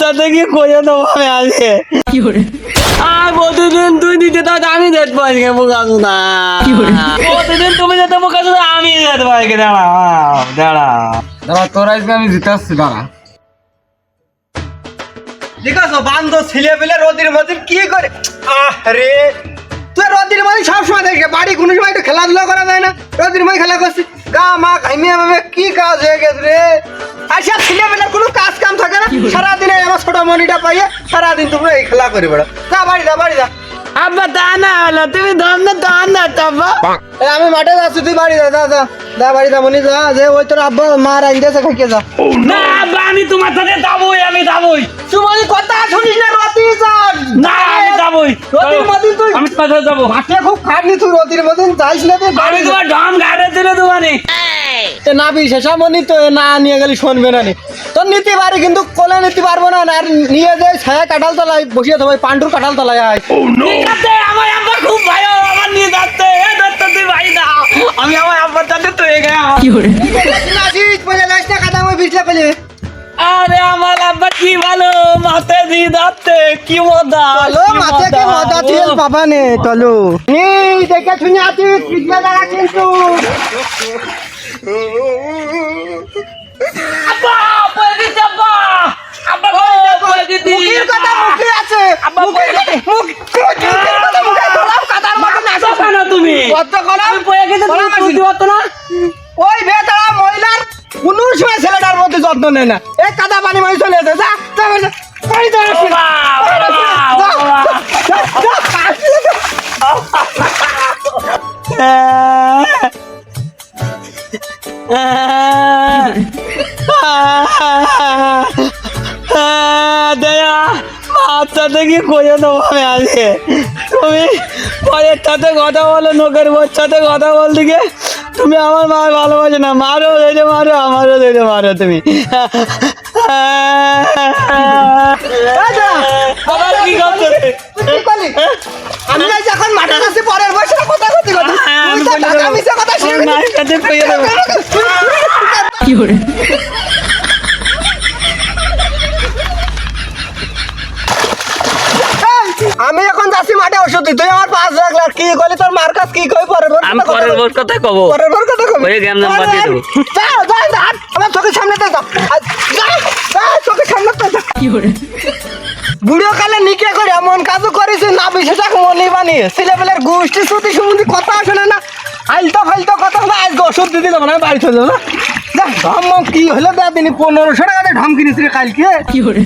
থেকে ভাবে আর প্রতিদিন তুই দিতে তাও আমি যেতে পারি কে বোকাসু না। প্রতিদিন তুমি যেতে বোকাসু না আমি যেতে পারি কে দাঁড়াও দাঁড়াও দাঁড়া। তোর আজকে আমি জিতে আসছি দাঁড়া। ঠিক আছে বান্ধ ছেলে পেলে রোদির মধ্যে কি করে? আরে তুই রোদির মধ্যে সবসময় দেখে বাড়ি কোনো সময় একটু খেলাধুলা করা যায় না। রোদির মধ্যে খেলা করছিস গা মা মামে কি কাজ হয়ে গেছে রে? সব কোনো কাজ কাম থাকে না? সারাদিনে আমার ছোট মনিটা পাইয়ে সারাদিন তোমরা এই খেলা করে বেড়া যা বাড়ি যা বাড়ি যা। আব্বা তা না হলো তুমি ধর না ধর না আব্বা। আমি মাঠে যাচ্ছি তুই বাড়ি যা যা যা। যা বাড়ি যা মনি যা যে ওই তোর আব্বা মা রাইন্দেছে খাইকে যা। না আব্বা আমি তোমার সাথে যাবোই আমি যাবোই। তুই কথা শুনিস না রতি যান। না আমি যাবোই। রতির তুই আমি সাথে যাব। মাঠে খুব খাটনি তুই রতির মধ্যে যাইস না তুই আমি তোমার ঢং না বিশেষ মনি তো না নিয়ে গেলে শুনবে না নি। তোর নিতে পারি কিন্তু কোলে নিতে পারব না আর নিয়ে যাই ছায়া কাঁঠাল তলায় বসিয়ে দেবো পান্ডুর কাঁঠাল তলায় আয়। আমার আব্বা খুব ভালো আমার নিয়ে যাচ্ছে এ দত্ত ভাই না আমি আমার আব্বার সাথে তো এখানে আরে আমার আব্বা কি ভালো মাথে কি মজা চলো কি মাথে কে মজা। ছিল বাবা নে চলো। নি দেখে শুনে আছি পিছলে দাঁড়া কিন্তু। ওই বেতারা মহিলার কোনো সময় ছেলেটার মধ্যে যত্ন নেয় না। এই কাদা পানি মাঝে চলে যেতে যা যা, যা, দয়া থেকে কইও না ভাবে আজকে। তুমি পরের সাথে কথা বলো নোকের সাথে কথা বল দিকে তুমি আমার মা ভালোবাসো না মারো ধরে মারো আমারও ধরে মারো তুমি। কি কি করলি? আমি এখন মাঠে আছি পরের বয়সে কথা কথা হ্যাঁ, আমি দেবো। কথা কইয়ে দেবো আমি এখন যাচ্ছি মাঠে ওষুধ দিই তুই আমার পাঁচ লাখ লাখ কি করলি? তোর মার কাছ কি কই? পরের বার আমি পরের বোর কথা কব। পরের বার কথা কবি। ওই গ্যাম নাম বাদ দিয়ে দেবো। যা যা যা আমার চোখের সামনে তো যা। আর যা যা চোখের সামনে তো যা। বুড়ো কালে নিকে করে এমন কাজও করেছে না বিশেষ এক মনে বানিয়ে। ছেলেবেলার গোষ্ঠী শ্রুতি সম্বন্ধে কথা আসে না না। আলতো ফালতো কথা আজকে ওষুধ দিতে যাব না আমি বাড়ি চলে যাব। না ধম কি হলো দেখ দিনই পনেরোশো টাকা দিয়ে ঢম কালকে। কি কালকে